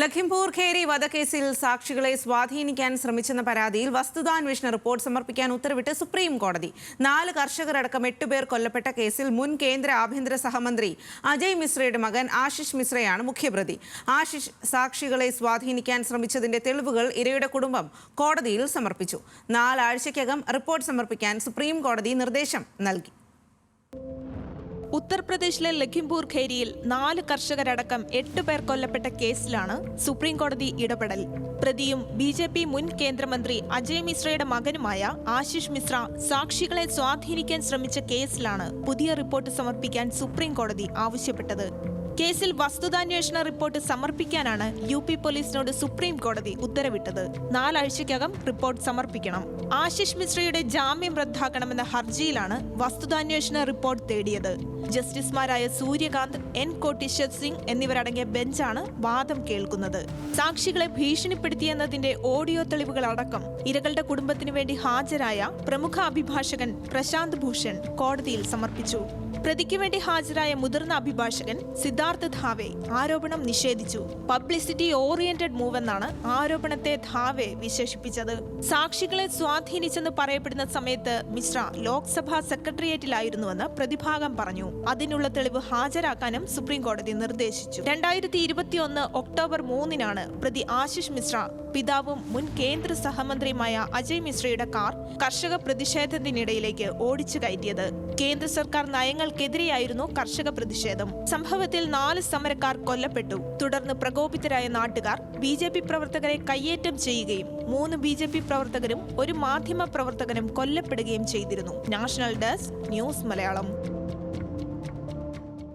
ലഖിംപൂർ ഖേരി വധക്കേസിൽ സാക്ഷികളെ സ്വാധീനിക്കാൻ ശ്രമിച്ചെന്ന പരാതിയിൽ വസ്തുതാന്വേഷണ റിപ്പോർട്ട് സമർപ്പിക്കാൻ ഉത്തരവിട്ട് സുപ്രീം കോടതി. നാല് കർഷകരടക്കം എട്ടുപേർ കൊല്ലപ്പെട്ട കേസിൽ മുൻ കേന്ദ്ര ആഭ്യന്തര സഹമന്ത്രി അജയ് മിശ്രയുടെ മകൻ ആശിഷ് മിശ്രയാണ് മുഖ്യപ്രതി. ആശിഷ് സാക്ഷികളെ സ്വാധീനിക്കാൻ ശ്രമിച്ചതിന്റെ തെളിവുകൾ ഇരയുടെ കുടുംബം കോടതിയിൽ സമർപ്പിച്ചു. നാലാഴ്ചയ്ക്കകം റിപ്പോർട്ട് സമർപ്പിക്കാൻ സുപ്രീം കോടതി നിർദ്ദേശം നൽകി. ഉത്തർപ്രദേശിലെ ലഖിംപൂർ ഖേരിയിൽ നാല് കർഷകരടക്കം എട്ട് പേർ കൊല്ലപ്പെട്ട കേസിലാണ് സുപ്രീംകോടതി ഇടപെടൽ. പ്രതിയും ബി ജെ പി മുൻ കേന്ദ്രമന്ത്രി അജയ് മിശ്രയുടെ മകനുമായ ആശിഷ് മിശ്ര സാക്ഷികളെ സ്വാധീനിക്കാൻ ശ്രമിച്ച കേസിലാണ് പുതിയ റിപ്പോർട്ട് സമർപ്പിക്കാൻ സുപ്രീംകോടതി ആവശ്യപ്പെട്ടത്. കേസിൽ വസ്തുതാന്വേഷണ റിപ്പോർട്ട് സമർപ്പിക്കാനാണ് യു പി പോലീസിനോട് സുപ്രീം കോടതി ഉത്തരവിട്ടത്. നാലാഴ്ചയ്ക്കകം റിപ്പോർട്ട് സമർപ്പിക്കണം. ആശിഷ് മിശ്രയുടെ ജാമ്യം റദ്ദാക്കണമെന്ന ഹർജിയിലാണ് വസ്തുതാന്വേഷണ റിപ്പോർട്ട് തേടിയത്. ജസ്റ്റിസുമാരായ സൂര്യകാന്ത് എൻ. കോട്ടീശ്വർ സിംഗ് എന്നിവരടങ്ങിയ ബെഞ്ചാണ് വാദം കേൾക്കുന്നത്. സാക്ഷികളെ ഭീഷണിപ്പെടുത്തിയെന്നതിന്റെ ഓഡിയോ തെളിവുകൾ അടക്കം ഇരകളുടെ കുടുംബത്തിനു വേണ്ടി ഹാജരായ പ്രമുഖ അഭിഭാഷകൻ പ്രശാന്ത് ഭൂഷൺ കോടതിയിൽ സമർപ്പിച്ചു. പ്രതിക്ക് വേണ്ടി ഹാജരായ മുതിർന്ന അഭിഭാഷകൻ സിദ്ധാർത്ഥ് ധാവെ ആരോപണം നിഷേധിച്ചു. പബ്ലിസിറ്റി ഓറിയന്റഡ് മൂവ് എന്നാണ് ആരോപണത്തെ ധാവെ വിശേഷിപ്പിച്ചത്. സാക്ഷികളെ സ്വാധീനിച്ചെന്ന് പറയപ്പെടുന്ന സമയത്ത് മിശ്ര ലോക്സഭാ സെക്രട്ടേറിയറ്റിലായിരുന്നുവെന്ന് പ്രതിഭാഗം പറഞ്ഞു. അതിനുള്ള തെളിവ് ഹാജരാക്കാനും സുപ്രീം കോടതി നിർദ്ദേശിച്ചു. രണ്ടായിരത്തി ഇരുപത്തിയൊന്ന് ഒക്ടോബർ മൂന്നിനാണ് പ്രതി ആശിഷ് മിശ്ര പിതാവും മുൻ കേന്ദ്ര സഹമന്ത്രിയുമായ അജയ് മിശ്രയുടെ കാർ കർഷക പ്രതിഷേധത്തിനിടയിലേക്ക് ഓടിച്ചു കയറ്റിയത്. കേന്ദ്ര സർക്കാർ നയങ്ങൾക്കെതിരെയായിരുന്നു കർഷക പ്രതിഷേധം. സംഭവത്തിൽ നാല് സമരക്കാർ കൊല്ലപ്പെട്ടു. തുടർന്ന് പ്രകോപിതരായ നാട്ടുകാർ ബി ജെ പി പ്രവർത്തകരെ കയ്യേറ്റം ചെയ്യുകയും മൂന്ന് ബി ജെ പി പ്രവർത്തകരും ഒരു മാധ്യമ പ്രവർത്തകനും കൊല്ലപ്പെടുകയും ചെയ്തിരുന്നു. National desk news Malayalam.